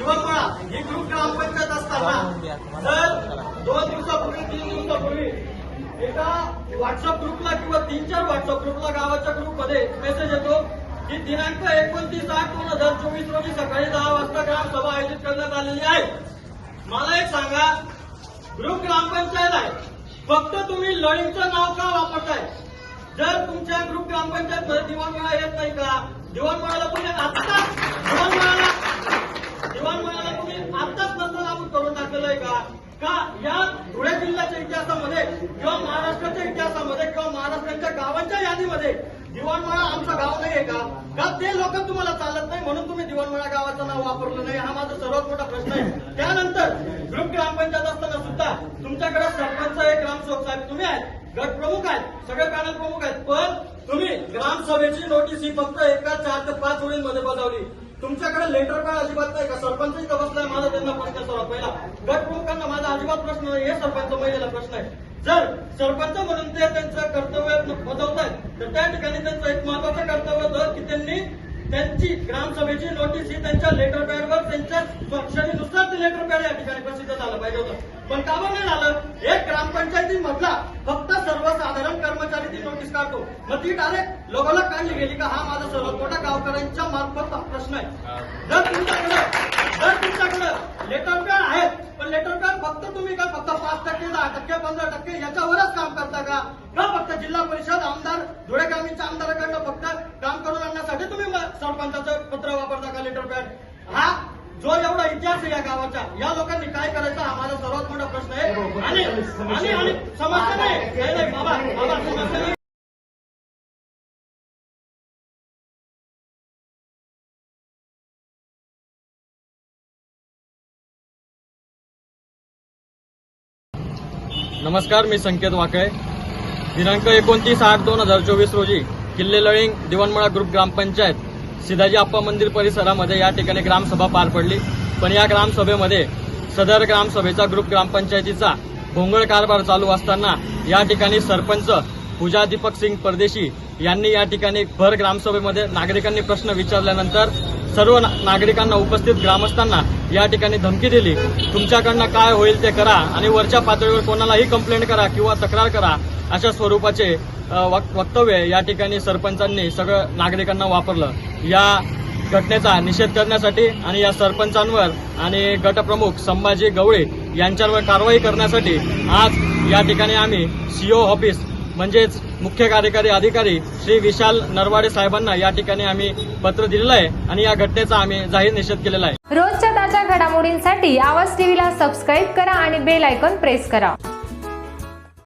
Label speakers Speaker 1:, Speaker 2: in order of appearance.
Speaker 1: यवतमाळ ही group ग्रामपंचायत असताना जर दोन दिवसापूर्वी तीन दिवसापूर्वी एका व्हॉट्सअप ग्रुपला किंवा तीन चार व्हॉट्सअप ग्रुपला गावाच्या ग्रुपमध्ये मेसेज येतो की दिनांक एकोणतीस आठ दोन हजार चोवीस रोजी सकाळी दहा वाजता ग्रामसभा आयोजित करण्यात आलेली आहे. मला एक सांगा ग्रुप ग्रामपंचायत आहे. फक्त तुम्ही लळींचं नाव का वापरताय? जर तुमच्या ग्रुप ग्रामपंचायत मध्ये दिवाणमेळा येत नाही का? तुम्ही आत्ताच दिवाणमेळ्याला का या धुळे जिल्ह्याच्या इतिहासामध्ये किंवा महाराष्ट्राच्या इतिहासामध्ये किंवा महाराष्ट्राच्या गावांच्या यादीमध्ये दिवाणमाळा आमचं गाव नाहीये का? का ते लोक तुम्हाला चालत नाही म्हणून तुम्ही दिवाणमाळा गावाचं नाव वापरलं नाही? हा माझा सर्वात मोठा प्रश्न आहे. त्यानंतर ग्रुप ग्रामपंचायत असताना सुद्धा तुमच्याकडे सरपंच एक ग्रामसेवक साहेब. तुम्ही आहेत? गट प्रमुख आहेत? सगळे पॅनल प्रमुख आहेत. पण तुम्ही ग्रामसभेची नोटीस ही फक्त एका चार ते पाच ओळींमध्ये बजावली. तुमच्याकडे लेटर काय अजिबात नाही का? सरपंच इथं बसलाय माझा त्यांना प्रश्न आहे सर्वात पहिला. गट प्रमुखांना माझा अजिबात प्रश्न नाही हे सरपंच महिलेला प्रश्न आहे. जर सरपंच म्हणून ते त्यांचं कर्तव्य बजावत आहेत तर त्या ठिकाणी त्यांचं एक महत्वाचं कर्तव्य होतं की त्यांनी त्यांची ग्रामसभेची नोटीस ही त्यांच्या लेटर पॅडवर त्यांच्या स्वाक्षरीनुसार ते लेटर पॅड या ठिकाणी प्रसिद्ध झालं पाहिजे होतं. पण का बरं नाही झालं? एक ग्रामपंचायतीमधला फक्त ती नोटीस काढतो मग ती डायरेक्ट लोकांना काढली गेली का? हा माझा सर्वात मोठा गावकऱ्यांच्या मार्फत प्रश्न आहे. जर तुमच्याकडे जर तुमच्याकडे लेटर पॅड आहेत पण लेटर पॅड फक्त तुम्ही का? फक्त पाच टक्के दहा टक्के पंधरा टक्के याच्यावरच काम करता का? फक्त जिल्हा परिषद आमदार धुळे ग्रामीणच्या आमदाराकडनं फक्त काम करून आणण्यासाठी तुम्ही म- सरपंचाचं पत्र वापरता का लेटर पॅड हा जो एवढा इतिहास आहे या लोकांनी काय करायचं हा माझा सर्वात मोठा प्रश्न आहे. आणि आणि आणि समस्या नाही. नाही, नाही, बाबा बाबा समस्या नाही.
Speaker 2: नमस्कार मी संकेत वाकळे. दिनांक एकोणतीस आठ दोन हजार चोवीस रोजी किल्ले लळिंग दिवाणमळा ग्रुप ग्रामपंचायत सिदाजी आप्पा मंदिर परिसरामध्ये या ठिकाणी ग्रामसभा पार पडली. पण या ग्रामसभेमध्ये सदर ग्रामसभेचा ग्रुप ग्रामपंचायतीचा भोंगळ कारभार चालू असताना या ठिकाणी सरपंच पूजा दीपक सिंग परदेशी यांनी या ठिकाणी भर ग्रामसभेमध्ये नागरिकांनी प्रश्न विचारल्यानंतर सर्व ना- नागरिकांना उपस्थित ग्रामस्थांना या ठिकाणी धमकी दिली. तुमच्याकडनं काय होईल ते करा आणि वरच्या पातळीवर कोणालाही कंप्लेंट करा किंवा तक्रार करा अशा स्वरूपाचे वक्तव्य या ठिकाणी सरपंचांनी सगळं नागरिकांना वापरलं. या घटनेचा निषेध करण्यासाठी आणि या सरपंचांवर आणि गटप्रमुख संभाजी गवळे यांच्यावर कारवाई करण्यासाठी आज या ठिकाणी आम्ही सीओ ऑफिस
Speaker 1: म्हणजेच मुख्य कार्यकारी अधिकारी श्री विशाल नरवाडे साहेबांना या ठिकाणी आम्ही पत्र दिलेलं आहे आणि या घटनेचा आम्ही जाहीर निषेध केलेला आहे.
Speaker 3: रोजच्या ताज्या घडामोडींसाठी आवाज टीव्हीला सबस्क्राईब करा आणि बेल आयकॉन प्रेस करा.